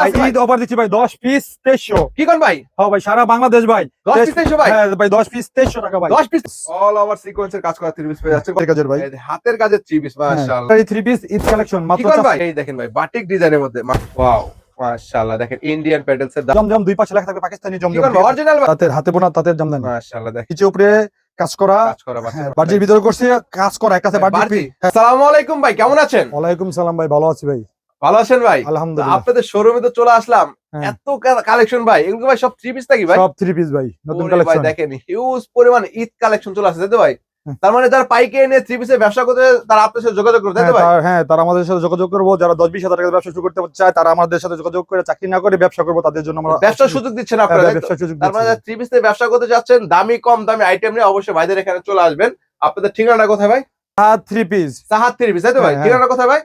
ভাই, ঈদ অফার দিচ্ছি ভাই দশ পিস তেইশশো। কি কোন ভাই? হ্যাঁ ভাই সারা বাংলাদেশ ভাই। দশ পিস তেইশশো ভাই? হ্যাঁ ভাই দশ পিস তেইশশো টাকা ভাই। দশ পিস অল ওভার সিকোয়েন্সের কাজ করা থ্রি পিস পেয়ে যাচ্ছে। কাজের ভাই। হাতের কাজের থ্রি পিস মাশাআল্লাহ। থ্রি পিস ঈদ কালেকশন মাত্র ভাই? এই দেখেন ভাই বাটিক ডিজাইনের মধ্যে ওয়াও মাশাআল্লাহ। দেখেন ইন্ডিয়ান প্যাটেলস এর জমজম দুই পাশে লেখা থাকবে পাকিস্তানি কি জমজম কোন অরিজিনাল তাদের হাতে বোনা তাদের জমদানি মাশাআল্লাহ দেখেন। কিছু উপরে কাজ করা কাজ করা বাচ্চা হ্যাঁ, ভিতরে করছে কাজ করা একটা। আসসালামু আলাইকুম ভাই কেমন আছেন? ওয়ালাইকুম সালাম ভাই ভালো আছি ভাই। ভালো আছেন ভাই? আলহামদুলিল্লাহ। আপনাদের শোরুমে তো চলে আসলাম। হ্যাঁ। এত কালেকশন ভাই এগুলো ভাই সব থ্রি পিস নাকি ভাই? সব থ্রি পিস ভাই নতুন কালেকশন দেখেন হিউজ পরিমাণ ঈদ কালেকশন চলে আসছে তাই ভাই? তার মানে যারা পাইকারি নিয়ে থ্রি পিসের ব্যবসা করতে তারা আপনার সাথে যোগাযোগ করতে তাই তো ভাই? হ্যাঁ তারা আমাদের সাথে যোগাযোগ করব যারা দশ বিশ হাজার টাকা ব্যবসা শুরু করতে চায় তারা আমাদের সাথে যোগাযোগ করে চাকরি না করে ব্যবসা করব তাদের জন্য আমরা ব্যবসার সুযোগ দিচ্ছেন হ্যাঁ, আপনারা ব্যবসার সুযোগ তার মানে থ্রি পিস ব্যবসা করতে যাচ্ছেন দামি কম দামি আইটেম নিয়ে অবশ্যই ভাইদের এখানে চলে আসবেন। আপনাদের ঠিকানাটা কোথায় ভাই? হ্যাঁ থ্রি পিস সাহাত থ্রি পিস তাই তো ভাই? হ্যাঁ, কোথায় ভাই?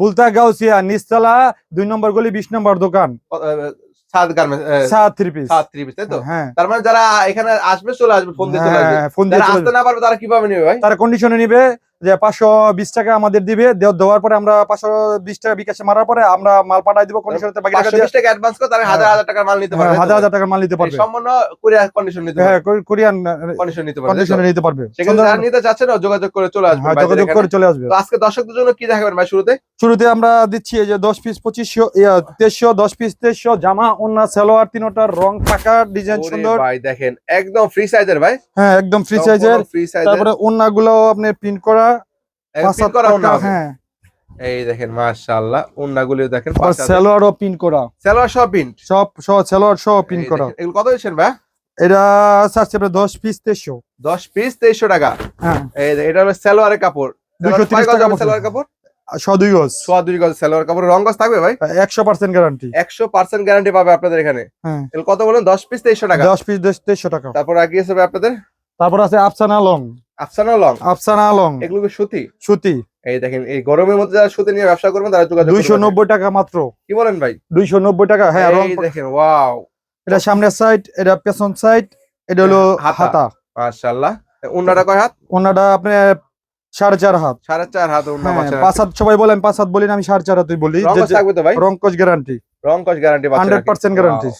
বুলতা গাউসিয়া নিচতলা দুই নম্বর গলি বিশ নম্বর দোকান। সাত গার্মেন্টস সাত থ্রি পিস সাত থ্রি পিস তাই তো? হ্যাঁ তার মানে যারা এখানে আসবে চলে আসবে ফোন দিয়ে চলে আসবে। হ্যাঁ, ফোন দিয়ে আসতে না পারবে তারা কীভাবে নেবে ভাই? তারা কন্ডিশনে নিবে যে পাঁচশো বিশ টাকা আমাদের দিবে দেওয়ার- দেওয়ার পরে আমরা পাঁচশো বিশ টাকা বিকাশে মারার পরে আমরা মাল পাঠাই দিব কন্ডিশনে বাকি টাকা দিয়ে টাকা অ্যাডভান্স করে তারা হাজার হাজার টাকার মাল নিতে পারবে হ্যাঁ, হাজার হাজার টাকার মাল নিতে পারবে। সম্পূর্ণ কোরিয়ার কন্ডিশন নিতে হ্যাঁ কন্ডিশন নিতে পারবে কন্ডিশনে নিতে পারবে। সেখানে সুন্দর- যারা নিতে চাচ্ছেন যোগাযোগ করে চলে আসবে হ্যাঁ, যোগাযোগ করে চলে আসবে। তো আজকে দর্শকদের জন্য কি দেখাবেন ভাই শুরুতে? শুরুতে আমরা দিচ্ছি এই যে দশ পিস পঁচিশশো তেইশশো দশ পিস তেইশশো জামা অন্য সালোয়ার তিনোটার রং পাকা ডিজাইন সুন্দর। ভাই দেখেন একদম ফ্রি সাইজের ভাই। হ্যাঁ একদম ফ্রি সাইজের তারপরে অন্যগুলো আপনি প্রিন্ট করা ওড়না হ্যাঁ। এই দেখেন মাশাআল্লাহ ওন্নাগুলি দেখেন আবার সালোয়ারও প্রিন্ট করা। সেলোয়ার সব প্রিন্ট সব সব সালোয়ার সহ প্রিন্ট করা। এগুলো কত দিচ্ছেন ভাই? এটা চাচ্ছে আপনার দশ পিস তেইশশো। 10 পিস 2300 টাকা। হ্যাঁ। এই এটা হলো সালোয়ারের কাপড়। দুশো তিরিশ টাকা সালোয়ার কাপড়? সদুই গজ। সোয়া দুই গজ সালোয়ার কাপড় রং গজ থাকবে ভাই? একশো পার্সেন্ট গ্যারান্টি 100% গ্যারান্টি পাবে আপনাদের এখানে। হ্যাঁ। কত বলেন? 10 পিস 2300 টাকা। দশ পিস তেইশশো টাকা। তারপর আর কি আছে ভাই আপনাদের? তারপর আছে Afsana long. Afsana long. Afsana long. এগুলো কি সুতি? সুতি। এই দেখেন এই গরমের মধ্যে যারা সুতি নিয়ে ব্যবসা করবেন তারা যোগাযোগ দুইশো করবেন। নব্বই টাকা মাত্র। কি বলেন ভাই? দুইশো নব্বই টাকা হ্যাঁ রং দেখেন ওয়াও এটা সামনের সাইড এটা পেছন সাইড এটা হলো হাতা। মাশাআল্লাহ। উন্নাটা কয় হাত? ওনাটা আপনি সাড়ে চার হাত। সাড়ে চার হাত হ্যাঁ, পাঁচ হাত সবাই বলেন পাঁচ হাত বলি না আমি সাড়ে চার হাতই বলি। থাকবে তো ভাই? Guarantee guarantee hundred percent guarantee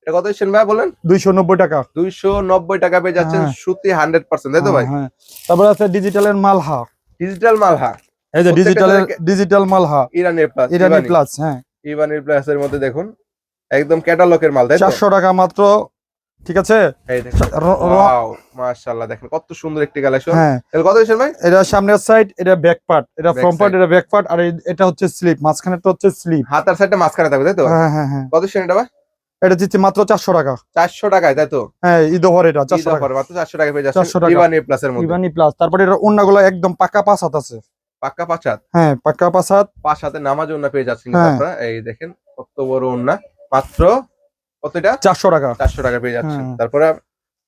এটা কত দিচ্ছেন ভাই বলেন? দুইশো নব্বই টাকা। দুইশো নব্বই টাকা পেয়ে যাচ্ছেন হ্যাঁ। সুতি হান্ড্রেড পার্সেন্ট তাই তো ভাই? হ্যাঁ। তারপর আছে ডিজিটালের মালহা। ডিজিটাল মালহা। এই যে ডিজিটাল মালহা। প্লাস ইরানি প্লাস হ্যাঁ। প্লাস এর মধ্যে দেখুন একদম ক্যাটালগের মাল তাই চারশো টাকা মাত্র ঠিক আছে? এই দেখুন মাশাআল্লাহ কত সুন্দর একটি কালেকশন হ্যাঁ। কত ভাই? এটা সামনের সাইড এটা ব্যাক পার্ট এটা Back ফ্রন্ট পার্ট এটা ব্যাক পার্ট আর এটা হচ্ছে স্লিপ হচ্ছে স্লিপ হাতার সাইডটা মাঝখানে থাকবে তাই তো? হ্যাঁ হ্যাঁ হ্যাঁ। কত দিচ্ছেন এটা ভাই? এটা দিচ্ছি মাত্র চারশো টাকা। চারশো টাকায় তাই তো? হ্যাঁ ঈদ ওভার এটা চারশো টাকা। মাত্র চারশো টাকা পেয়ে 400 যাচ্ছেন টাকা। ইরানি প্লাস এর মধ্যে। ইভানি প্লাস তারপরে এটা অন্যগুলো একদম পাকা পাঁচ হাত আছে। পাক্কা পাঁচ হাত? হ্যাঁ পাকা পাঁচ হাত। পাঁচ হাতে নামাজ পেয়ে যাচ্ছেন হ্যাঁ। আপনারা। এই দেখেন কত বড় ওন্না মাত্র কতটা চারশো টাকা। চারশো টাকা পেয়ে যাচ্ছেন। হ্যাঁ। তারপরে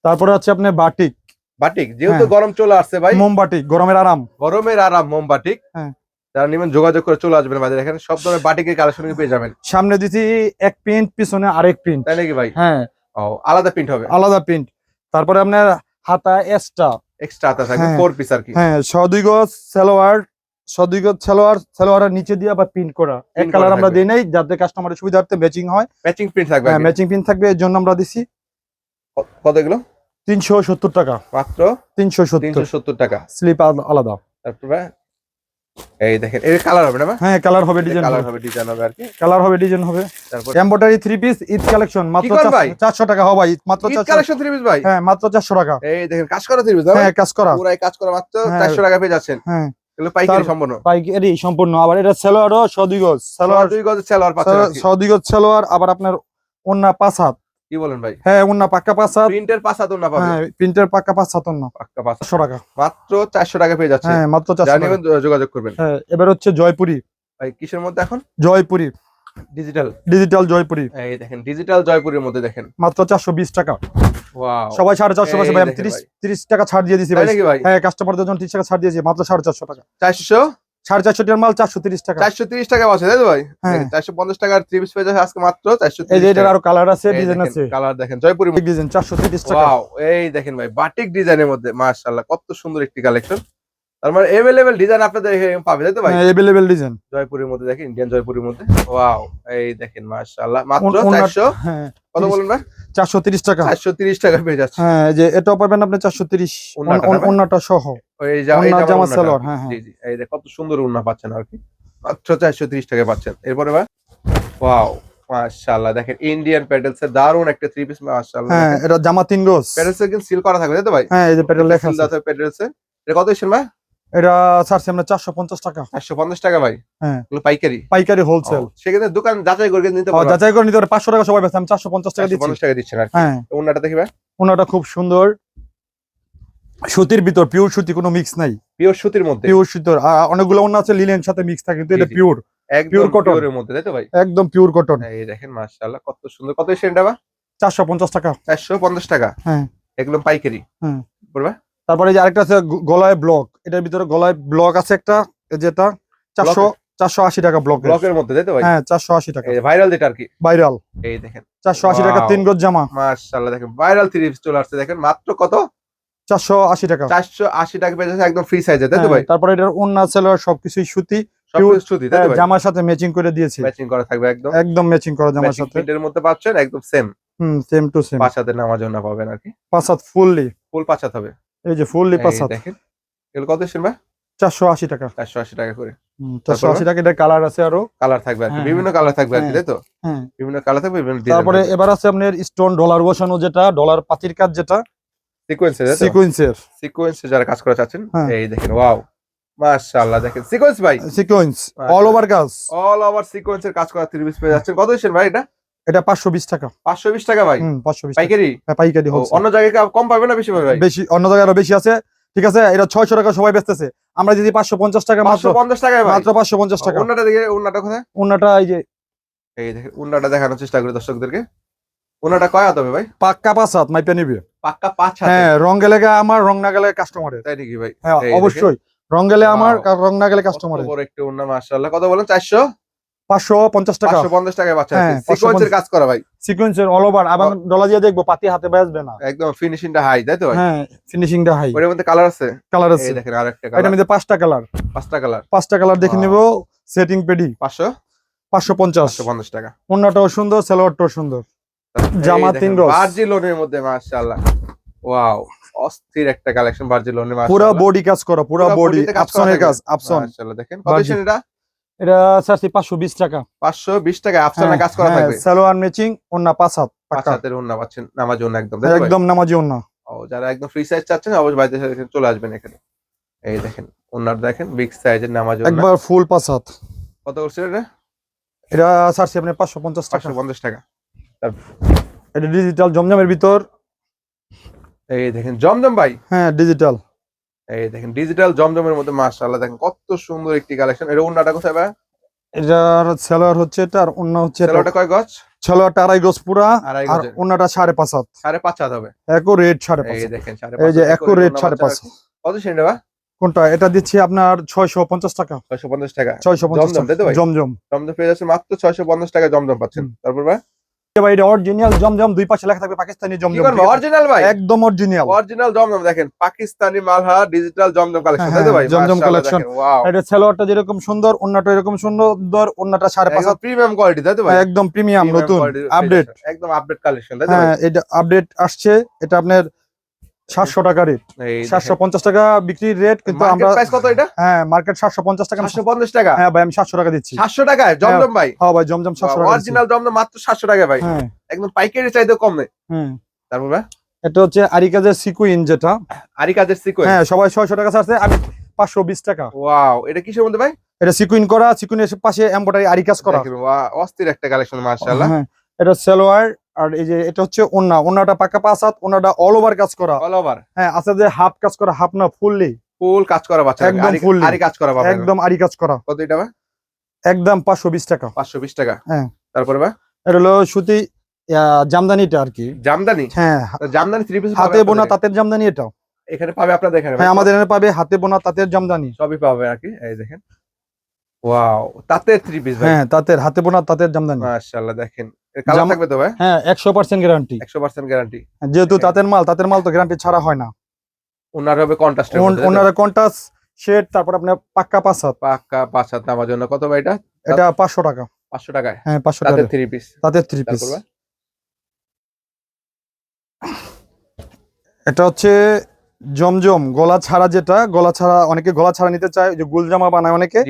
তারপরে হচ্ছে আপনার বাটিক। বাটিক? যেহেতু হ্যাঁ। গরম চলে আসছে ভাই। মোম বাটিক গরমের আরাম। গরমের আরাম মোম বাটিক হ্যাঁ। যারা নেবেন যোগাযোগ করে চলে আসবেন বাজারে। এখানে সব ধরনের বাটিকের কালেকশন পেয়ে যাবেন। সামনে দিছি এক প্রিন্ট পিছনে আরেক প্রিন্ট। তাই নাকি ভাই? হ্যাঁ। ও আলাদা প্রিন্ট হবে। আলাদা প্রিন্ট। তারপরে আপনার হাতা এক্সট্রা। এক্সট্রা হাতা থাকবে। ফোর পিস আর কি। হ্যাঁ গজ সালোয়ার সদুই গজ সালোয়ার সালোয়ারের নিচে দিয়ে আবার প্রিন্ট করা। এক কালার আমরা। দিই নাই যাতে কাস্টমারের সুবিধার্থে ম্যাচিং হয়। ম্যাচিং প্রিন্ট থাকবে হ্যাঁ ম্যাচিং প্রিন্ট থাকবে এর জন্য আমরা দিছি কত এগুলো? তিনশো সত্তর টাকা। মাত্র? তিনশো সত্তর। তিনশো সত্তর টাকা। স্লিপ আলাদা। তারপরে? এই দেখেন এর কালার হবে না হ্যাঁ কালার হবে ডিজাইন কালার হবে। ডিজাইন হবে আর কি। কালার হবে ডিজাইন হবে। তারপর? Embroidery three piece Eid collection মাত্র করেন ভাই? চারশো টাকা হবে ভাই মাত্র ঈদ কালেকশন থ্রি পিস ভাই? হ্যাঁ মাত্র চারশো টাকা। এই দেখেন কাজ করা থ্রি পিস হ্যাঁ কাজ করা। পুরাই কাজ করা মাত্র হ্যাঁ। চারশো টাকা পেয়ে যাচ্ছেন। হ্যাঁ। এগুলো পাইকারি সম্পূর্ণ? পাইকারি সম্পূর্ণ। আবার এটা সালোয়ারও সদুই গজ সালোয়ার সালোয়ার দুই গজের সালোয়ার পাচ্ছেন আর গজ সালোয়ার আবার আপনার অন্যা পাঁচ হাত। কি বলেন ভাই? হ্যাঁ পাক্কা পাঁচ প্রিন্টের পাঁচ পাবে হ্যাঁ প্রিন্টের পাক্কা পাঁচ টাকা। মাত্র চারশো টাকা পেয়ে যাচ্ছে। হ্যাঁ মাত্র টাকা। যোগাযোগ করবেন। হ্যাঁ এবার হচ্ছে জয়পুরি। ভাই কিসের মধ্যে এখন? জয়পুরি। ডিজিটাল। ডিজিটাল জয়পুরি। এই দেখেন ডিজিটাল জয়পুরের মধ্যে দেখেন। মাত্র চারশো বিশ টাকা। ওয়াও সবাই সাড়ে চারশো পাশে ভাই আমি দেখেন তিরিশ তিরিশ টাকা ছাড় দিয়ে দিছি ভাই। হ্যাঁ কাস্টমারদের জন্য তিরিশ টাকা ছাড় দিয়েছি মাত্র সাড়ে চারশো টাকা। চারশো? সাড়ে চারশো টাকার মাল চারশো তিরিশ টাকা। চারশো তিরিশ টাকা আছে তাই তো ভাই? হ্যাঁ। চারশো পঞ্চাশ টাকার থ্রি পিস পেয়ে আজকে মাত্র চারশো এই এটার আরও কালার আছে ডিজাইন আছে। কালার দেখেন জয়পুরি ডিজাইন চারশো তিরিশ টাকা। এই দেখেন ভাই বাটিক ডিজাইনের মধ্যে কত সুন্দর একটি কালেকশন তার মানে এভেলেবেল ডিজাইন আপনাদের পাবে তাই তো ভাই? এভেলেবেল ডিজাইন জয়পুরের মধ্যে দেখেন ইন্ডিয়ান জয়পুরের মধ্যে। ওয়াও এই দেখেন মাশাআল্লাহ মাত্র চারশো। হ্যাঁ। কত বলেন ভাই? চারশো তিরিশ টাকা। চারশো তিরিশ টাকা পেয়ে যাচ্ছে। হ্যাঁ যে এটাও পাবেন আপনি চারশো তিরিশ। ওন্নাটা অন্যটা সহ। এই ওন্না জামা সালোয়ার, হ্যাঁ, হ্যাঁ। জি জি। এই কত সুন্দর উন্না পাচ্ছেন আর কি। মাত্র চারশো তিরিশ টাকা পাচ্ছেন। এরপরে ভাই? ওয়াও মাশাআল্লাহ। দেখেন ইন্ডিয়ান প্যাডেলস এর দারুণ একটা থ্রি পিস মাশাআল্লাহ। হ্যাঁ এটা জামা তিন গোজ প্যাডেলস এর সিল করা থাকবে তাই তো ভাই? হ্যাঁ এই যে পেট্রোল লেখা সিল আছে। প্যাডেলস এর এটা কত এসেছেন ভাই? এটা ছাড়ছি আমরা চারশো পঞ্চাশ টাকা। চারশো পঞ্চাশ টাকা ভাই? হ্যাঁ। পাইকারি? পাইকারি হোলসেল সেক্ষেত্রে দোকান যাচাই করে নিতে পারবেন যাচাই করে নিতে পারে পাঁচশো টাকা সবাই বেচে আমি চারশো পঞ্চাশ টাকা দিচ্ছি। পঞ্চাশ টাকা দিচ্ছেন আর হ্যাঁ। উন্নাটা দেখি ভাই। ওনাটা খুব সুন্দর। সুতির ভিতর পিওর সুতি কোনো মিক্স নাই। পিওর সুতির মধ্যে? পিওর সুতির অনেকগুলো অন্য আছে লিলেন সাথে মিক্স থাকে কিন্তু এটা। পিওর একদম pure cotton। পিওরের মধ্যে তাই তো ভাই? একদম পিওর কটন এই দেখেন মাশাআল্লাহ কত সুন্দর। কত ভাই চারশো পঞ্চাশ টাকা। চারশো পঞ্চাশ টাকা? হ্যাঁ। এগুলো পাইকারি। হ্যাঁ। পড়বে তারপরে যে আরেকটা আছে গলায় ব্লক এটার ভিতরে গলায় ব্লক আছে একটা এই যেটা চারশো চারশো আশি টাকা ব্লক ব্লকের মধ্যে তাই তো ভাই? হ্যাঁ চারশো আশি টাকা। ভাইরাল যেটা আর কি? ভাইরাল এই দেখেন। চারশো আশি টাকা তিন গজ জামা। মাশাআল্লাহ দেখেন ভাইরাল থ্রি পিস চলে আসছে দেখেন মাত্র কত? চারশো আশি টাকা। চারশো আশি টাকা পেয়ে যাচ্ছে একদম ফ্রি সাইজে তাই তো হ্যাঁ, ভাই? তারপরে এটার অন্য সেলার সবকিছুই সুতি। হ্যাঁ, জামার সাথে ম্যাচিং করে দিয়েছি। ম্যাচিং করা থাকবে একদম। একদম ম্যাচিং করা জামার সাথে। মধ্যে পাচ্ছেন একদম same hmm same to same পাঁচ হাতের নামার জন্য পাবেন আর কি। পাঁচ হাত ফুললি ফুল পাঁচ হাত হবে। এই যে ফুললি পাঁচ এই দেখেন এগুলো কত এসেছেন ভাই? চারশো আশি টাকা। চারশো আশি টাকা করে। চারশো তারপরে? আশি টাকা এটা কালার আছে আরও। কালার থাকবে আর হ্যাঁ, বিভিন্ন কালার থাকবে আর হ্যাঁ। তাই তো? হ্যাঁ। বিভিন্ন কালার থাকবে বিভিন্ন তারপরে এবার আছে আপনার স্টোন ডলার বসানো যেটা ডলার পাতির কাজ যেটা। সিকোয়েন্সে তাই তো? সিকোয়েন্সের সিকোয়েন্সে যারা কাজ করা চাচ্ছেন হ্যাঁ। এই দেখেন ওয়াও মাশাআল্লাহ দেখেন সিকোয়েন্স ভাই। সিকোয়েন্স। অল ওভার কাজ। অল ওভার সিকোয়েন্সের কাজ করা থ্রি পিস পেয়ে যাচ্ছেন। কত এসেছেন ভাই এটা? এটা পাঁচশো বিশ টাকা। পাঁচশো বিশ টাকা ভাই? হুম পাঁচশো বিশ টাকা। পাইকারি? হ্যাঁ, পাইকারি অন্য জায়গায় কম পাবে না বেশি পাবে ভাই? বেশি অন্য জায়গায় আরও বেশি আছে। ঠিক আছে এটা ছয়শো টাকা সবাই বেচতেছে। আমরা যদি পাঁচশো পঞ্চাশ টাকা মাত্র। পঞ্চাশ টাকায় মাত্র পাঁচশো পঞ্চাশ টাকা। অন্যটা দেখে অন্যটা কোথায়? অন্যটা এই যে এই দেখেন অন্যটা দেখানোর চেষ্টা করি দর্শকদেরকে। অন্যটা কয় হাত হবে ভাই? পাক্কা পাঁচ হাত মাইপে নিবে। পাক্কা পাঁচ হাত। হ্যাঁ রং গেলে আমার রং না গেলে কাস্টমারের তাই নাকি ভাই? হ্যাঁ অবশ্যই। রং গেলে আমার রং না গেলে কাস্টমারের একটা অন্য মাশাআল্লাহ। কত বলেন? চারশো? পাঁচশো পঞ্চাশ টাকা। টাকায় বাচ্চা হ্যাঁ, সিকোয়েন্সের কাজ করা ভাই। সিকোয়েন্সের অল ওভার ডলা দিয়ে দেখব পাতি হাতে না। একদম ফিনিশিংটা হাই তাই তো ভাই? হ্যাঁ ফিনিশিংটা হাই মধ্যে কালার আছে? কালার আছে। এই দেখেন আরেকটা এটা কালার মধ্যে পাঁচটা কালার পাঁচটা কালার পাঁচটা কালার দেখে. নিব সেটিং পেডি পাঁচশো? পাঁচশো পঞ্চাশ। পাঁচশো পঞ্চাশ টাকা। অন্যটাও সুন্দর সেলোয়ারটাও সুন্দর। জামা তিন। বার্জিলোনের মধ্যে মাশাআল্লাহ। ওয়াও অস্থির একটা কালেকশন বার্জিলোনের পুরো বডি কাজ করা পুরো বডি আপসনের কাজ আপসন মাশাআল্লাহ দেখেন। কত এটা এটা চাচ্ছি পাঁচশো বিশ টাকা। পাঁচশো বিশ টাকা আফসানা কাজ করা থাকবে? সালোয়ার ম্যাচিং অন্য পাঁচ হাত পাঁচ হাতের ওন্না পাচ্ছেন নামাজ ওন্না একদম? একদম নামাজি অন্য ও যারা একদম ফ্রি সাইজ চাচ্ছেন অবশ্যই এসে চলে আসবেন এখানে। এই দেখেন ওনার দেখেন বিগ সাইজের নামাজ ওন্না একবার ফুল পাঁচ হাত। কত করছে এটা? এটা চাচ্ছি আপনি পাঁচশো পঞ্চাশ টাকা। পঞ্চাশ টাকা। এটা ডিজিটাল জমজমের ভিতর। এই দেখেন জমজম ভাই? হ্যাঁ ডিজিটাল এই দেখেন ডিজিটাল জমজমের মধ্যে মাশাআল্লাহ দেখেন কত সুন্দর একটি কালেকশন এটা ওন্নাটা কোথায় ভাই? এটার সেলোয়ার হচ্ছে এটা আর অন্য হচ্ছে এটা। কয় গজ? সেলোয়ারটা আড়াই গজ পুরা আর গজের। সাড়ে পাঁচ হাত। সাড়ে পাঁচ হাত হবে। একো রেট সাড়ে পাঁচ এই দেখেন এই যে একো রেট সাড়ে পাঁচ কত সেটা ভাই? কোনটা? এটা দিচ্ছি আপনার ছয়শো পঞ্চাশ টাকা। ছয়শো পঞ্চাশ টাকা। ছয়শো পঞ্চাশ জমজম? জমজম। জমজম পেয়ে যাচ্ছে মাত্র ছয়শো পঞ্চাশ টাকা জমজম পাচ্ছেন। তারপর ভাই? ভাই এটা অরিজিনাল জমজম দুই পাশে লেখা থাকবে পাকিস্তানি জমজম? অরিজিনাল ভাই? একদম অরিজিনাল অরিজিনাল জমজম দেখেন পাকিস্তানি মালহা ডিজিটাল জমজম কালেকশন তাই তো হ্যাঁ, ভাই? জমজম কালেকশন এটা সেলোয়ারটা যেরকম সুন্দর অন্যটা এরকম সুন্দর সাড়ে পাঁচ প্রিমিয়াম কোয়ালিটি তাই তো ভাই? একদম প্রিমিয়াম নতুন আপডেট একদম আপডেট কালেকশন তাই তো ভাই? হ্যাঁ এটা আপডেট আসছে এটা আপনার সাতশো টাকা রেট এই সাতশো পঞ্চাশ টাকা বিক্রির রেট কিন্তু আমরা প্রাইস কত এটা? হ্যাঁ মার্কেট সাতশো পঞ্চাশ টাকা সাতশো পঞ্চাশ টাকা? হ্যাঁ ভাই আমি সাতশো টাকা দিচ্ছি। সাতশো টাকায় জমজম ভাই? হ্যাঁ ভাই জমজম সাতশো টাকা দিচ্ছি। অরিজিনাল জমজম মাত্র সাতশো টাকা ভাই। হ্যাঁ। একদম পাইকারি চাইতে কম নেই। হ্যাঁ তারপর ভাই? এটা হচ্ছে আরিকাজের সিকুইন যেটা। আরি কাজের সিকোয়েন্স হ্যাঁ সবাই ছয়শো টাকা ছাড়ছে আমি পাঁচশো বিশ টাকা। ওয়াও এটা কিসের মধ্যে ভাই? এটা সিকুইন করা সিকুইনের পাশে এম্বয়ডারি আরিকাজ করা। অস্থির একটা কালেকশন মাশাআল্লাহ। হ্যাঁ এটা সালোয়ার আর এই যে এটা হচ্ছে ওন্না ওন্নাটা পাকা পাঁচ হাত ওন্নাটা অল ওভার কাজ করা। অল ওভার হ্যাঁ আছে যে হাফ কাজ করা হাফ না ফুললি ফুল কাজ করা বাচ্চা একদম আরি- fully। আরি কাজ করা পাবেন একদম আরি কাজ করা। কত এটা একদম পাঁচশো বিশ টাকা। পাঁচশো বিশ টাকা। হ্যাঁ। তারপরে ভাই এটা হলো সুতি জামদানিটা আর কি। জামদানি? হ্যাঁ। জামদানি থ্রি পিস হাতে বোনা তাঁতের জামদানি এটা এখানে পাবে আপনাদের এখানে? হ্যাঁ আমাদের এখানে পাবে হাতে বোনা তাঁতের জামদানি। সবই পাবে আর কি। এই দেখেন। ওয়াও তাতে থ্রি পিস ভাই। হ্যাঁ তাঁতের হাতে বোনা তাঁতের জামদানি। মাশাআল্লাহ দেখেন। কালার থাকবে তো ভাই? হ্যাঁ একশো পার্সেন্ট গ্যারান্টি একশো পার্সেন্ট গ্যারান্টি যেহেতু। তাঁতের মাল তাঁতের মাল তো গ্যারান্টি ছাড়া হয় না। ওনার হবে কন্ট্রাস্ট ওন- ওনারা কন্টাস শেড তারপর আপনার পাক্কা পাঁচ পাক্কা পাঁচ হাত জন্য। কত ভাই এটা? এটা পাঁচশো টাকা। পাঁচশো টাকায়? হ্যাঁ পাঁচশো তাতে টাকা থ্রি পিস তাতে থ্রি পিস ভাই? এটা হচ্ছে জমজম গলা ছাড়া যেটা গলা ছাড়া অনেকে গলা ছাড়া নিতে চায় যে গুলজামা বানায় অনেকে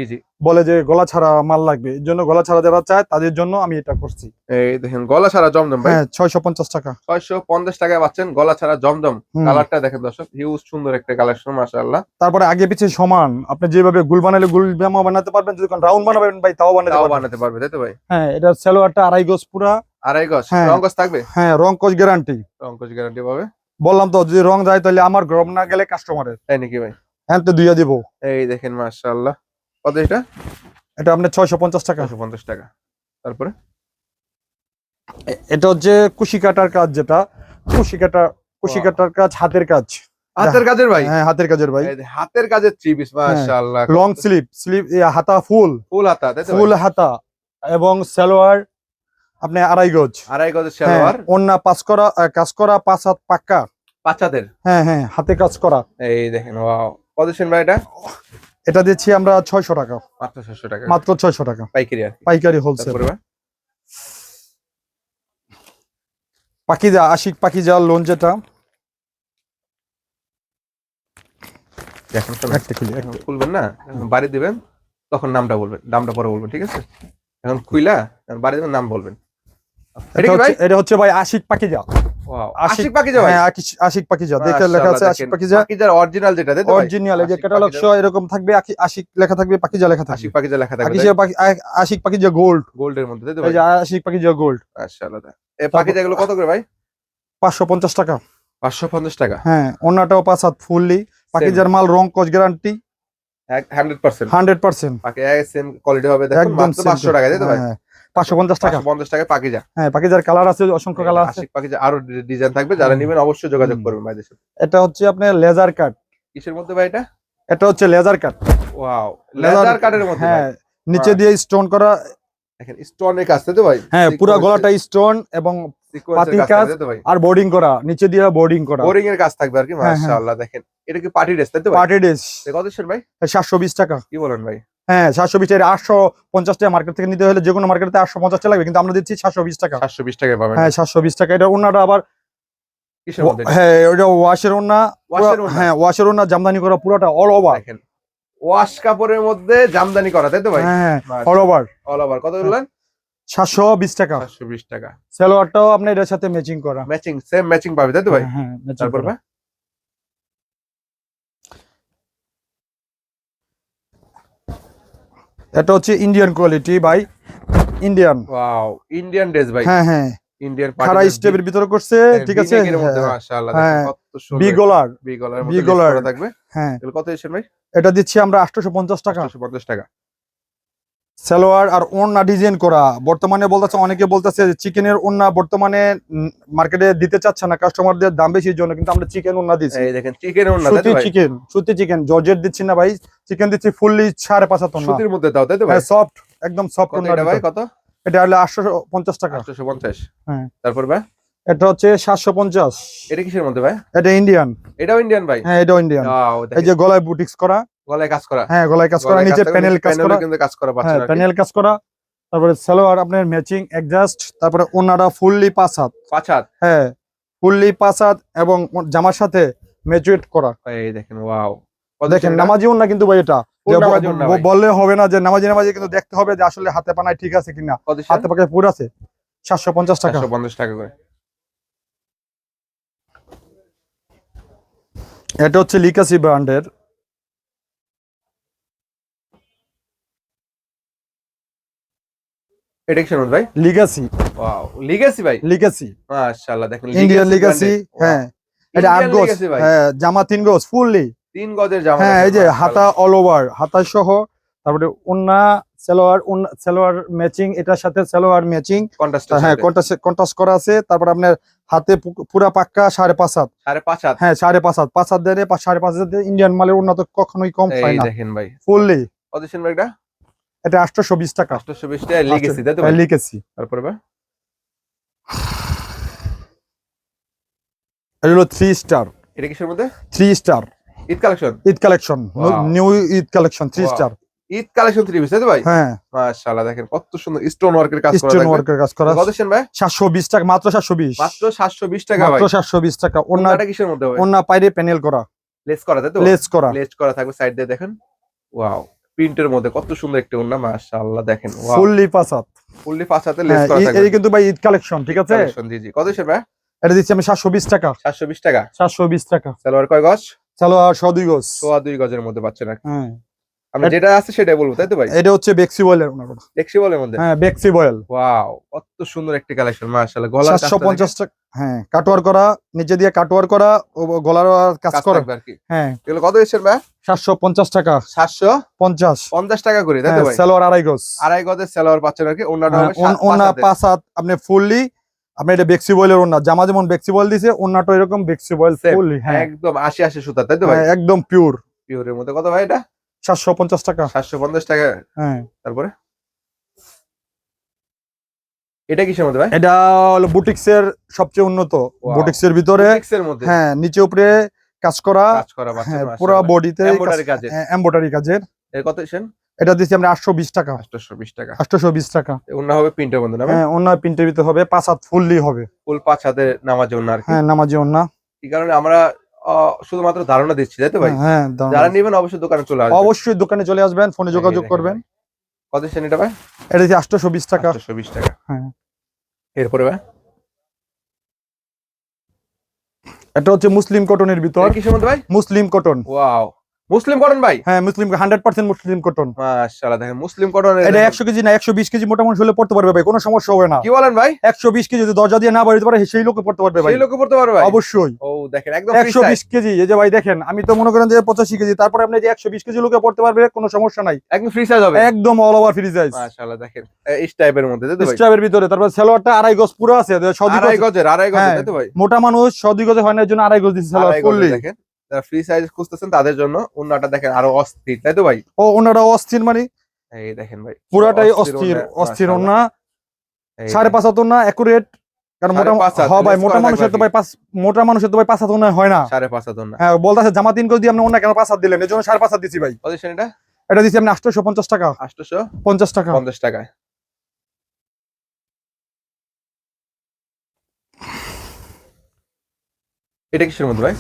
বলে যে গলা ছাড়া মাল লাগবে এর জন্য গলা ছাড়া যারা চায় তাদের জন্য আমি এটা করছি। এই দেখেন গলা ছাড়া জমজম ভাই। হ্যাঁ ছয়শো পঞ্চাশ টাকা। ছয়শো পঞ্চাশ টাকায় পাচ্ছেন গলা ছাড়া জমজম। কালারটা দেখেন দর্শক হিউজ সুন্দর একটা কালেকশন মাশাআল্লাহ। তারপরে আগে পিছিয়ে সমান আপনি যেভাবে গুল বানালে গুল জামা বানাতে পারবেন যদি রাউন্ড বানাবেন ভাই তাও বানাতে তাও বানাতে পারবে তাই তো ভাই? হ্যাঁ এটা সেলোয়ারটা আড়াই গজ পুরা। আড়াই গজ হ্যাঁ। রং গজ থাকবে? হ্যাঁ রং কোচ গ্যারান্টি রং গজ গ্যারান্টি পাবে। বললাম তো যদি রং যায় তাহলে আমার গরম না গেলে কাস্টমারের তাই নাকি ভাই? হ্যাঁ তো দুইয়া দিব। এই দেখেন মাশাআল্লাহ। কত এটা? এটা আপনার ছয়শো পঞ্চাশ টাকা। ছশো পঞ্চাশ টাকা। তারপরে? এটা হচ্ছে কুশি কাটার কাজ যেটা। কুশি কাটা কুশি কাটার কাজ হাতের কাজ। হাতের কাজের ভাই? হ্যাঁ হাতের কাজের ভাই। হাতের কাজের থ্রি পিস মাশাআল্লাহ। লং স্লিপ স্লিপ হাতা ফুল। ফুল হাতা ফুল হাতা এবং সালোয়ার আপনি আড়াই গজ। আড়াই গজের হ্যাঁ সালোয়ার। অন্য পাঁচ করা কাজ করা পাঁচ হাত পাক্কা। বাচ্চাদের হ্যাঁ হ্যাঁ হাতে কাজ করা। এই দেখেন ওয়াও। কত ভাই এটা? এটা দিচ্ছি আমরা ছয়শো টাকা। মাত্র ছশো টাকা। মাত্র ছয়শো টাকা। পাইকারি আর পাইকারি হোলসেল পাকিজা আশিক পাকিজা লোন যেটা। শোনেন। একটা খুলি। এখন খুলবেন না? বাড়ি দিবেন তখন নামটা বলবেন। নামটা পরে বলবেন ঠিক আছে? এখন খুইলা বাড়ি দিবেন নাম বলবেন। এটা ভাই? হচ্ছে ভাই আশিক আশিক- আশিক পাখি যাবে হ্যাঁ আশিক- দেখে লেখা আছে আশিক পাখিজার অরিজিনাল যেটা তাই অরিজিনাল এই যে আশিক ক্যাটালগ সহ এরকম থাকবে আশিক লেখা থাকবে পাকিজা লেখা থাকবে। আশিক পাখিজা লেখা থাকবে আ- আশিক গোল্ড গোল্ডের মধ্যে তাই তো ভাই? আশিক পাকিজা গোল্ড মাশাআল্লাহ এই পাখিজা গুলো কত করে ভাই? পাঁচশো পঞ্চাশ টাকা। পাঁচশো পঞ্চাশ টাকা? হ্যাঁ অন্যটাও পাঁচ হাত ফুললি। পাকিজার মাল রং কচ guarantee hundred percent hundred percent পাখি সেম কোয়ালিটি হবে দেখুন মাত্র টাকা তাই তো ভাই? হ্যাঁ। পাঁচশো পঞ্চাশ টাকা। পঞ্চাশ টাকা হ্যাঁ পাকিজার কালার আছে অসংখ্য কালার আছে। পাখিজা আরও ডিজাইন থাকবে যারা। নেবেন অবশ্যই যোগাযোগ হুম। করবেন ভাইদের সাথে। এটা হচ্ছে আপনার লেজার কাট। কিসের মধ্যে ভাই এটা? এটা হচ্ছে লেজার কাট। ওয়াও লেদার কাটের মধ্যে হ্যাঁ নিচে দিয়ে স্টোন করা দেখেন স্টোনের কাজ তো ভাই? হ্যাঁ পুরো গলাটা স্টোন এবং পাতি কাজ, আর বোর্ডিং করা নিচে দিয়ে বোর্ডিং করা। বোরিং এর কাজ থাকবে আর কি হ্যাঁ, হ্যাঁ। মাশাআল্লাহ দেখেন। এটা কি পার্টি ড্রেস তাই তো পার্টি ড্রেস কত শের ভাই? সাতশো বিশ টাকা। কি বলেন ভাই? হ্যাঁ সাতশো বিশ টাকা আটশো পঞ্চাশ টাকা মার্কেট থেকে নিতে হলে যে কোনো মার্কেটে আটশো পঞ্চাশ টাকা লাগবে কিন্তু আমরা দিচ্ছি সাতশো বিশ টাকা। সাতশো বিশ পাবেন। হ্যাঁ সাতশো বিশ টাকা। এটা ওনাটা আবার? হ্যাঁ ওটা ওয়াশের ওনা হ্যাঁ ওয়াশের ওনা জামদানি করা পুরোটা অল ওভার ওয়াশ কাপড়ের মধ্যে জামদানি করা তাই তো ভাই? হ্যাঁ অল ওভার অল ওভার কত বললেন? সাতশো বিশ টাকা। সাতশো বিশ টাকা। সালোয়ারটাও আপনার এটার সাথে ম্যাচিং করা। ম্যাচিং সেম ম্যাচিং পাবে তাই তো ভাই? হ্যাঁ matching তারপর ভাই? এটা হচ্ছে ইন্ডিয়ান কোয়ালিটি ভাই ইন্ডিয়ান ওয়াও ইন্ডিয়ান ড্রেস ভাই। হ্যাঁ হ্যাঁ। ইন্ডিয়ান খাড়া স্টেপের ভিতরে করছে ঠিক আছে? এর মধ্যে হ্যাঁ, মাশাআল্লাহ হ্যাঁ। কত সুন্দর। থাকবে? হ্যাঁ। কত ভাই? এটা দিচ্ছি আমরা আটশোশো পঞ্চাশ টাকা। 850 টাকা। সালোয়ার আর ওন্না ডিজাইন করা। বর্তমানে বলতেছে অনেকে বলতেছে চিকেনের ওন্না বর্তমানে মার্কেটে দিতে চাচ্ছে না কাস্টমারদের দাম বেশির জন্য কিন্তু আমরা চিকেন ওন্না দিচ্ছি এই দেখেন চিকেন তাই সুতি চিকেন সুতি চিকেন জর্জেট দিচ্ছি না ভাই। চিকেন দিচ্ছি ফুললি সাড়ে পাঁচ হাত ওন্না সুতির মধ্যে দাও তাই তো ভাই? হ্যাঁ সফট একদম সফট এটা ভাই কত? এটা হলো আটশো পঞ্চাশ টাকা। 850 হ্যাঁ। তারপর ভাই? এটা হচ্ছে সাতশো পঞ্চাশ। এটা কিসের মধ্যে ভাই? এটা ইন্ডিয়ান এটাও ইন্ডিয়ান ভাই? হ্যাঁ এটাও ইন্ডিয়ান এই যে গলায় বুটিক্স করা। গলায় কাজ করা। হ্যাঁ গলায় কাজ করা নিচে প্যানেল কাজ করা। কিন্তু কাজ করা হ্যাঁ প্যানেল কাজ করা। তারপরে সালোয়ার আপনার ম্যাচিং অ্যাডজাস্ট তারপরে ওনারা ফুললি পাঁচ হাত। পাঁচ হাত? হ্যাঁ ফুললি পাঁচ হাত এবং জামার সাথে ম্যাচুয়েট করা। এই দেখেন ওয়াও দেখেন ছিল এটা? নামাজি ওন্না কিন্তু ভাই এটা। বললে হবে না যে নামাজি নামাজি কিন্তু দেখতে হবে যে আসলে হাতে পানায় ঠিক আছে কিনা। হাতে পাকে পুর আছে। সাতশো পঞ্চাশ টাকা। পঞ্চাশ টাকা করে। এটা হচ্ছে লিকাসি ব্র্যান্ডের। ভাই? লিগাসি। ওয়াও লিগেসি ভাই? লিগাসি। মাশাআল্লাহ দেখেন ইন্ডিয়ান লিগাসি এর। হ্যাঁ। এটা আট গোজ হ্যাঁ জামা তিন গোজ ফুললি। তিন গজের জামা হ্যাঁ এই যে হাতা অল ওভার হাতা সহ তারপরে ওন্না সালোয়ার ওন্না সালোয়ার ম্যাচিং এটার সাথে সালোয়ার ম্যাচিং হ্যাঁ সাথে। কন্টাস্ট করা আছে। তারপর আপনার হাতে পুরা পাক্কা সাড়ে পাঁচ হাত। সাড়ে পাঁচ হাত। হ্যাঁ সাড়ে পাঁচ হাত। পাঁচ হাত দিয়ে সাড়ে পাঁচ হাত ইন্ডিয়ান মালের উন্নত কখনোই কম হয় এই না। দেখেন ভাই। ফুললি ছিল ভাই এটা? এটা আটশোশো বিশ টাকা। 820 টাকা লিগেসি তাই তো ভাই? হ্যাঁ, লিখেছি। তারপরে ভাই? এটা হলো থ্রি স্টার এটা কিসের মধ্যে? Three star Eid collection? Eid collection new Eid collection three. Star Eid collection three piece ভাই? হ্যাঁ। মাশাআল্লাহ দেখেন কত সুন্দর স্টোন ওয়ার্কের কাজ করা স্টোন ওয়ার্কের কাজ করা। কত দিচ্ছেন ভাই? সাতশো বিশ টাকা মাত্র সাতশো বিশ। মাত্র 720 টাকা ভাই। মাত্র সাতশো বিশ টাকা। অন্য ওন্নাটা কিসের মধ্যে হবে অন্য পাইরে প্যানেল করা। লেস করা তাই তো? লেস করা। লেস করা থাকবে সাইড দিয়ে দেখেন। ওয়াও প্রিন্টের মধ্যে কত সুন্দর একটা ওন্না মাশাআল্লাহ দেখেন। ওয়াও ফুললি পাসাত ফুললি পাঁচ হাতে লেস করা থাকবে। এই কিন্তু ভাই ঈদ কালেকশন ঠিক আছে? কালেকশন জি জি। কত দিচ্ছেন ভাই? এটা দিচ্ছি আমি সাতশো বিশ টাকা। 720 টাকা। সাতশো বিশ টাকা। সালোয়ার কয় গজ? চলো সোয়া দুই গজের মধ্যে পাচ্ছেন হ্যাঁ। আমি যেটা আছে সেটাই বলব তাই তো ভাই? এটা হচ্ছে বেক্সি বয়েলের বলের মধ্যে? হ্যাঁ বেক্সি বয়েল ওয়াও কত সুন্দর একটা কালেকশন মাশাআল্লাহ। টাকা হ্যাঁ কাটওয়ার করা নিচে দিয়ে কাটওয়ার করা ও গলার কাজ করা। হ্যাঁ। এগুলো কত ভাই? টাকা। করে তাই তো হ্যাঁ ভাই? সালোয়ার আড়াই গজের সালোয়ার পাচ্ছেন আর কি অন্যটা হবে সাত- ওনা পাঁচ পাঁচ হাত আপনি ফুললি আপনি এটা বেক্সি বয়েলের ওনা জামা যেমন বেক্সি বয়েল দিছে ওনাটা এরকম বেক্সি বয়েল ফুললি হ্যাঁ। একদম আশি আশি সুতা তাই তো ভাই? হ্যাঁ, একদম পিওর পিওরের মধ্যে কত ভাই এটা? সাতশো পঞ্চাশ টাকা। সাতশো পঞ্চাশ টাকা। হ্যাঁ। তারপরে? এটা কিসের মধ্যে ভাই? এটা হলো বুটিক্স এর সবচেয়ে উন্নত। Wow. বুটিক্স এর ভিতরে এর মধ্যে? হ্যাঁ নিচে উপরে কাজ করা। কাজ করা পুরো বডিতে Embroidery কাজের। এম্বোটারি কাজের। এর কত দিচ্ছেন এটা দিচ্ছি আমরা আটশো বিশ টাকা। আটশো বিশ টাকা। আটশো বিশ টাকা। অন্য হবে প্রিন্টের মধ্যে হ্যাঁ অন্য প্রিন্টের ভিতরে হবে পাঁচ হাত ফুললি হবে। ফুল পাঁচ হাতে নামার জন্য আর কি। হ্যাঁ নামাজি অন্যা এই কারণে আমরা শুধুমাত্র ধারণা দিচ্ছি তাই তো ভাই? হ্যাঁ যারা নিবেন অবশ্যই দোকানে চলে আসবে অবশ্যই দোকানে চলে আসবেন ফোনে যোগাযোগ করবেন। কত এটা ভাই? এটা দিচ্ছি আটশো বিশ টাকা। আটশো বিশ টাকা। হ্যাঁ। এরপরে ভাই? এটা হচ্ছে মুসলিম কটনের ভিতর। কিসের মধ্যে ভাই? Muslin cotton. Wow. Muslin cotton ভাই? হ্যাঁ muslin hundred percent muslin cotton. মাশাআল্লাহ দেখেন মুসলিম কটন এটা একশো কেজি না একশো বিশ কেজি মোটামুটি হলে পড়তে পারবে ভাই কোনো সমস্যা হবে না। কি বলেন ভাই? একশো বিশ কেজি যদি দরজা দিয়ে না বাড়িতে পারে সেই লোকে পড়তে পারবে ভাই। সেই লোকে পড়তে পারবে ভাই? অবশ্যই। ও দেখেন একদম একশো বিশ কেজি এই যে ভাই দেখেন আমি তো মনে করেন যে পঁচাশি কেজি তারপরে আপনি যে একশো বিশ কেজি লোকে পড়তে পারবে কোনো সমস্যা নাই। একদম ফ্রি সাইজ হবে। একদম অল ওভার ফ্রি সাইজ মাশাআল্লাহ দেখেন এই টাইপের মধ্যে ভাই? স্ট্রাইবের ভিতরে তারপর সেলোয়ারটা আড়াই গজ পুরো আছে আড়াই গজের আড়াই গজের হ্যাঁ, তাই তো ভাই? মোটা মানুষ সদুই গজে হয় না এর জন্য আড়াই গজ দিচ্ছে সেলোয়ার ফুললি দেখেন। যারা ফ্রি সাইজ খুঁজতেছেন তাদের জন্য অন্যটা দেখেন আরও অস্থির তাই তো ভাই? ও ওনারা অস্থির মানে? এই দেখেন ভাই পুরাটাই অস্থির অস্থির। ওনা সাড়ে পাঁচ হাত না একুরেট কারণ মোটা হ্যাঁ ভাই মোটা মানুষের তো ভাই পাঁচ মোটা মানুষের তো ভাই পাঁচ হাত ওনায় হয় না। সাড়ে পাঁচ হাত। হ্যাঁ বলতেছে জামা তিন গজ দিয়ে আপনি কেন পাঁচ হাত দিলেন? এই জন্য সাড়ে পাঁচ হাত দিচ্ছি ভাই। এটা? এটা দিচ্ছি আপনি আটশোশো পঞ্চাশ টাকা। পঞ্চাশ টাকা। পঞ্চাশ টাকায়। এটা কিসের মধ্যে ভাই?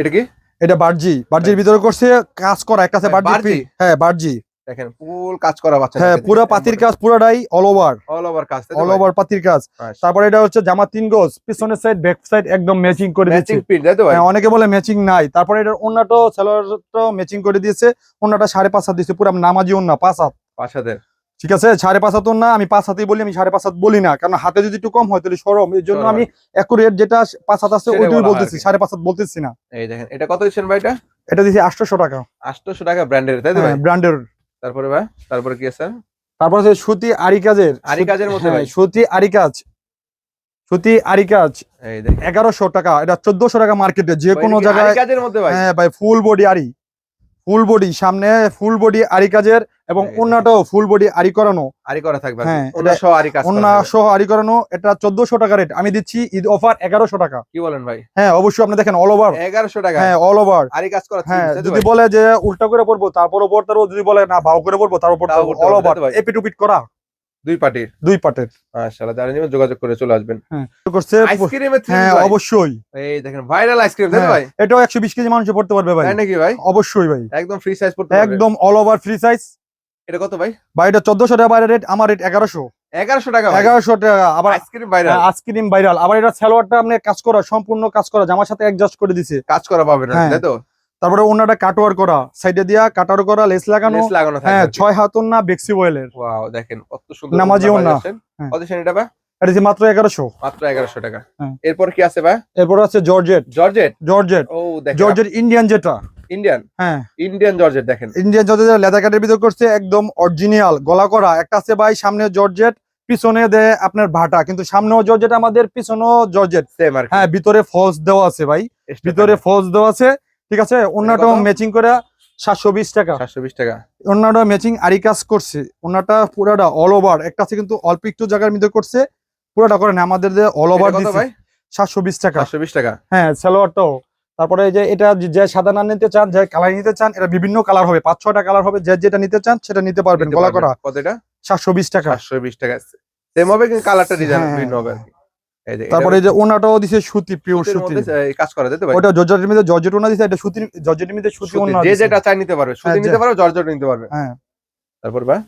এটা কি? এটা বার্জি। বার্জির ভিতরে করছে কাজ করা। একটা আছে হ্যাঁ, বার্জি? হ্যাঁ বার্জি। দেখেন ফুল কাজ করা বাচ্চা হ্যাঁ পুরো পাতির কাজ পুরোটাই অল ওভার অল ওভার কাজ অল ওভার পাতির কাজ। তারপরে এটা হচ্ছে জামা তিন গজ। পিছনের সাইড ব্যাক সাইড একদম ম্যাচিং করে দিচ্ছে ম্যাচিং প্রিন্ট তাই হ্যাঁ, অনেকে বলে ম্যাচিং নাই। তারপরে এটার অন্যটা সেলোয়ারটা ম্যাচিং করে দিয়েছে। অন্যটা সাড়ে পাঁচ হাত দিচ্ছে পুরো নামাজি অন্য পাঁচ হাত। পাঁচ হাতের। ঠিক আছে? সাড়ে পাঁচ হাত না আমি পাঁচ হাতেই বলি আমি সাড়ে পাঁচ হাত বলি না কারণ হাতে যদি একটু কম হয় তাহলে সরম এর জন্য। আমি একুরেট যেটা পাঁচ হাত আছে ওইটাই বলতেছি সাড়ে পাঁচ হাত বলতেছি না। এই দেখেন এটা কত দিচ্ছেন ভাই এটা? এটা দিচ্ছি আটশোশো টাকা। আটশোশো টাকা ব্র্যান্ডের তাই তো ভাই? ব্র্যান্ডের তারপরে ভাই তারপরে কি আছে? তারপর আছে সুতি আরি কাজের। আরি কাজের মধ্যে হ্যাঁ, ভাই। সুতি আরি কাজ। সুতি আরি কাজ। এই দেখেন। এগারোশো টাকা এটা চোদ্দশো টাকা মার্কেটে যে কোনো জায়গায় কাজের মধ্যে ভাই? হ্যাঁ ভাই ফুল বডি আরি ফুল বডি সামনে ফুল বডি আরি কাজের এবং অন্যটাও ফুল বডি আরি করানো। আরি করা থাকবে হ্যাঁ, অন্য সহ আরি কাজ করা অন্য থাকবে। সহ আরি করানো এটা চোদ্দশো টাকা রেট আমি দিচ্ছি ঈদ অফার এগারোশো টাকা। কি বলেন ভাই? হ্যাঁ অবশ্যই আপনি দেখেন অল ওভার এগারোশো টাকা। হ্যাঁ অল ওভার আরি কাজ করা হ্যাঁ যদি বলে যে উল্টা করে পড়ব তারপর ওপর তারও যদি বলে না ভাও করে পড়ব তার উপর অল ওভার এপিটুপিট করা। দুই পার্টির? দুই পাটের মাশাআল্লাহ যারা নেবেন যোগাযোগ করে চলে আসবেন। করছে আইসক্রিমের থ্রি হ্যাঁ অবশ্যই। এই দেখেন ভাইরাল আইসক্রিম হ্যাঁ, ভাই? এটাও একশো বিশ কেজি মানুষ পড়তে পারবে ভাই। নাকি ভাই? অবশ্যই ভাই। একদম ফ্রি সাইজ পড়তে পারবে। একদম অল ওভার ফ্রি সাইজ এটা কত ভাই? বা এটা চোদ্দশো টাকা বাইরের রেট আমার রেট এগারোশো। এগারোশো টাকা ভাই। এগারোশো টাকা আবার আইসক্রিম ভাইরাল আইসক্রিম ভাইরাল আবার এটা সালোয়ারটা আপনি কাজ করা সম্পূর্ণ কাজ করা জামার সাথে অ্যাডজাস্ট করে দিছে। কাজ করা পাবেন হ্যাঁ, তাই তো? তারপরে ওনাটা কাটওয়ার করা সাইডে দিয়া কাটার করা লেস লাগানো লাগানো হ্যাঁ ছয় হাত না বেক্সি ওয়েলের ওয়াও দেখেন কত সুন্দর নামাজি। পাচ্ছেন। হ্যাঁ। কত সেন এটা এটা যে মাত্র এগারোশো। মাত্র এগারোশো টাকা। হ্যাঁ। এরপর কি আছে ভাই? এরপর আছে জর্জেট জর্জেট জর্জেট ও দেখেন জর্জেট ইন্ডিয়ান যেটা। ইন্ডিয়ান হ্যাঁ। ইন্ডিয়ান জর্জেট দেখেন। ইন্ডিয়ান জর্জেট লেদার কাটের ভিতর করছে একদম অরিজিনাল গলা করা। একটা আছে ভাই সামনে জর্জেট পিছনে দেয় আপনার ভাটা। কিন্তু সামনেও জর্জেট আমাদের পিছনেও জর্জেট হ্যাঁ ভিতরে ফলস দেওয়া আছে ভাই। ভিতরে ফলস দেওয়া আছে। ঠিক আছে? অন্যটাও কত? ম্যাচিং করে সাতশো বিশ টাকা। সাতশো বিশ টাকা। অন্যটা ম্যাচিং আরি কাজ করছে। অন্যটা পুরাটা অল ওভার একটা আছে কিন্তু অল্প একটু জায়গার মধ্যে করছে। পুরাটা করে না আমাদের অল ওভার ভাই? সাতশো বিশ টাকা। সাতশো বিশ টাকা। হ্যাঁ সালোয়ারটাও। তারপরে যে এটা যে- সাদা না নিতে চান যে কালার নিতে চান এটা বিভিন্ন কালার হবে। পাঁচ ছয়টা কালার হবে। যে যেটা নিতে চান সেটা নিতে পারবেন। গলা করা। কত এটা সাতশো বিশ টাকা। চারশো বিশ টাকা। সেম হবে কিন্তু কালারটা ডিজাইন হ্যাঁ, হবে তারপরে এই যে ওনাটাও দিছে সুতি পিওর সুতি। কাজ করা যেতে পারে। ওটা জর্জেটের মধ্যে জর্জেট ওনা দিছে এটা সুতি জর্জেটের মধ্যে সুতি ওনা যে যেটা চাই নিতে পারবে সুতি হ্যাঁ, নিতে পারবে জর্জট নিতে পারবে। হ্যাঁ। তারপর ভাই?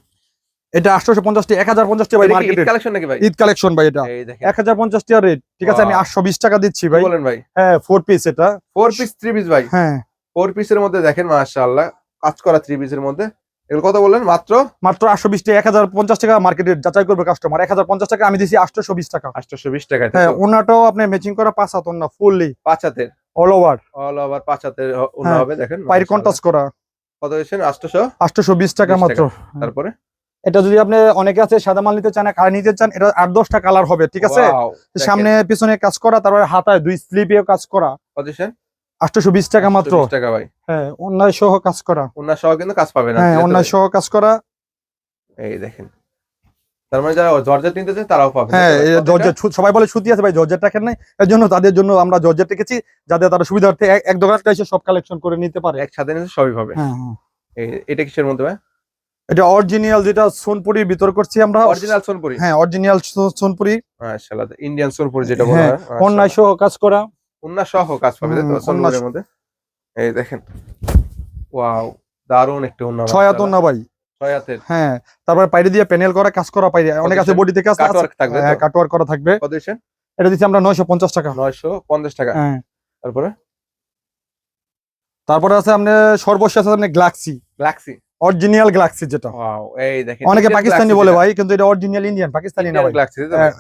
এটা আটশোশো পঞ্চাশ টাকা এক হাজার পঞ্চাশ টাকা ভাই মার্কেটে কালেকশন নাকি ভাই? ঈদ কালেকশন ভাই এটা। এই দেখেন। এক হাজার পঞ্চাশ টাকা রেট ঠিক আছে আমি Wow. আটশো বিশ টাকা দিচ্ছি ভাই। বলেন ভাই? হ্যাঁ ফোর পিস এটা। ফোর পিস থ্রি পিস ভাই। হ্যাঁ। ফোর পিসের মধ্যে দেখেন মাশাআল্লাহ। কাজ করা থ্রি পিসের মধ্যে। এগুলো কত বললেন? মাত্র? মাত্র আটশো বিশ টাকা এক হাজার পঞ্চাশ টাকা মার্কেটে যাচাই করবে কাস্টমার এক হাজার পঞ্চাশ টাকা আমি দিচ্ছি আটশো বিশ টাকা। আটশো বিশ টাকায় হ্যাঁ ওনাটাও আপনি ম্যাচিং করা পাঁচ হাত ওনা ফুললি পাঁচ হাতের? অল ওভার অল ওভার পাঁচ হাতের ওড়না হ্যাঁ, হবে দেখেন। পায়ের মাশাআল্লাহ। কন্টাস্ট করা। কত হয়েছেন আটশোশো আটশোশো বিশ টাকা মাত্র। তারপরে? এটা যদি আপনি অনেকে আছে সাদা মাল নিতে চান কালার নিতে চান এটা আট দশটা কালার হবে ঠিক আছে? সামনে পিছনে কাজ করা তারপরে হাতায় দুই স্লিপে কাজ করা। কত আটশোশো বিশ টাকা মাত্র। 820 টাকা ভাই। হ্যাঁ অন্যায় সহ কাজ করা। ওনার সহ কিন্তু কাজ পাবেন হ্যাঁ অন্যায় সহ কাজ করা। এই দেখেন। তার মানে যারা জর্জেট নিতে চান তারাও পাবেন হ্যাঁ জর্জেট সবাই বলে সুতি আছে ভাই জর্জেট রাখেন নাই। এর জন্য তাদের জন্য আমরা জর্জেট রেখেছি যাতে তারা সুবিধার্থে এক- এক দোকান এসে সব কালেকশন করে নিতে পারে। একসাথে নিতে সবই পাবে। হ্যাঁ হ্যাঁ। এই- এটা কিসের মধ্যে ভাই? এটা অরিজিনাল যেটা সোনপুরি ভিতর করছি আমরা। অরিজিনাল সোনপুরি? হ্যাঁ অরিজিনাল সোনপুরি। মাশাআল্লাহ ইন্ডিয়ান সোনপুরি যেটা বলা হ্যাঁ, হয়। অন্যায় সহ কাজ করা। উন্না সহ কাজ পাবে তাই উন্না- মধ্যে? এই দেখেন। ওয়াও দারুণ একটা উন্না ছয় হাত না ভাই। ছয় হাতের। হ্যাঁ তারপরে পাইরে দিয়ে প্যানেল করা কাজ করা পাইরে। অনেক আছে Position, বডিতে কাজ থাকবে হ্যাঁ কাটওয়ার করা থাকবে। কত এটা দিচ্ছি আমরা নয়শো পঞ্চাশ টাকা। নয়শো পঞ্চাশ টাকা। হ্যাঁ। তারপরে? তারপরে আছে আপনি সর্বশেষ আছে আপনি গ্লাক্সি গ্লাক্সি অরিজিনাল গ্লাক্সি যেটা। ওয়াও এই দেখেন অনেকে পাকিস্তানি বলে ভাই কিন্তু এটা অরিজিনাল ইন্ডিয়ান পাকিস্তানি না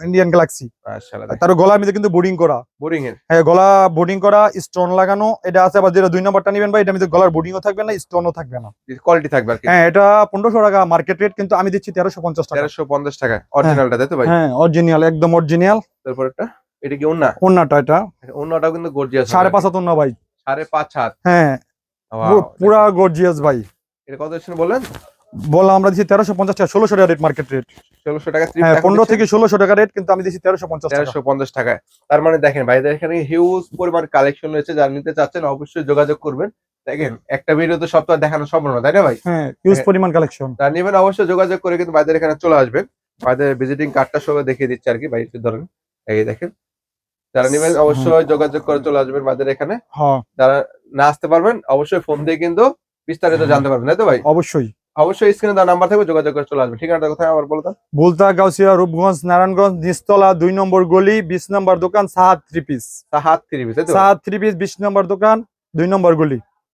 ইন্ডিয়ান মাশাআল্লাহ তার গলার মধ্যে কিন্তু বোর্ডিং করা। বোরিং এর। হ্যাঁ গলা বোর্ডিং করা স্টোন লাগানো এটা আছে আবার যেটা দুই নম্বরটা নেবেন ভাই এটা মধ্যে গলার বোর্ডিংও থাকবে না স্টোনও থাকবে না। কোয়ালিটি থাকবে আর কি। হ্যাঁ এটা পনেরোশো টাকা মার্কেট রেট কিন্তু আমি দিচ্ছি তেরোশো পঞ্চাশ টাকা। তেরোশো পঞ্চাশ টাকা অরিজিনালটা তাই তো ভাই? হ্যাঁ অরিজিনাল একদম অরিজিনাল তারপর একটা এটা কি উন্না ওন্নাটা এটা। উন্নাটাও কিন্তু গর্জিয়াস সাড়ে পাঁচ হাত ওন্না ভাই। সাড়ে পাঁচ হাত। হ্যাঁ পুরা গর্জিয়াস ভাই। এটা কত দিচ্ছেন বললেন? বললাম আমরা দিচ্ছি তেরোশো পঞ্চাশ টাকা ষোলোশো টাকা রেট মার্কেট রেট ষোলোশো টাকা হ্যাঁ পনেরো থেকে ষোলোশো টাকা রেট কিন্তু আমি দিচ্ছি তেরোশো পঞ্চাশ তেরোশো পঞ্চাশ টাকায়। তার মানে দেখেন ভাইদের এখানে হিউজ পরিমাণ কালেকশন রয়েছে যারা নিতে চাচ্ছেন অবশ্যই যোগাযোগ করবেন। দেখেন একটা ভিডিও তো সপ্তাহ দেখানো সম্ভব না তাই না ভাই? হ্যাঁ ইউজ হ্যাঁ। পরিমাণ কালেকশন যারা নেবেন অবশ্যই যোগাযোগ করে কিন্তু ভাইদের এখানে চলে আসবেন। ভাইদের ভিজিটিং কার্ডটা সব দেখিয়ে দিচ্ছে আর কি ভাই ধরেন। এই দেখেন যারা নেবেন অবশ্যই যোগাযোগ করে চলে আসবেন ভাইদের এখানে। হ্যাঁ। যারা না আসতে পারবেন অবশ্যই ফোন দিয়ে কিন্তু বিস্তারিত জানতে পারবেন তাই তো ভাই? অবশ্যই। অবশ্যই স্ক্রিনে দেওয়া নাম্বার থাকবে যোগাযোগ করে চলে আসবেন। ঠিকানাটা কোথায় আবার বলে দেন বুলতা গাউসিয়া রূপগঞ্জ নারায়ণগঞ্জ নিস্তলা দুই নম্বর গলি বিশ নম্বর দোকান Sahad three piece three piece three piece তাই তো? সাহাদ থ্রি পিস বিশ নম্বর দোকান দুই নম্বর গলি।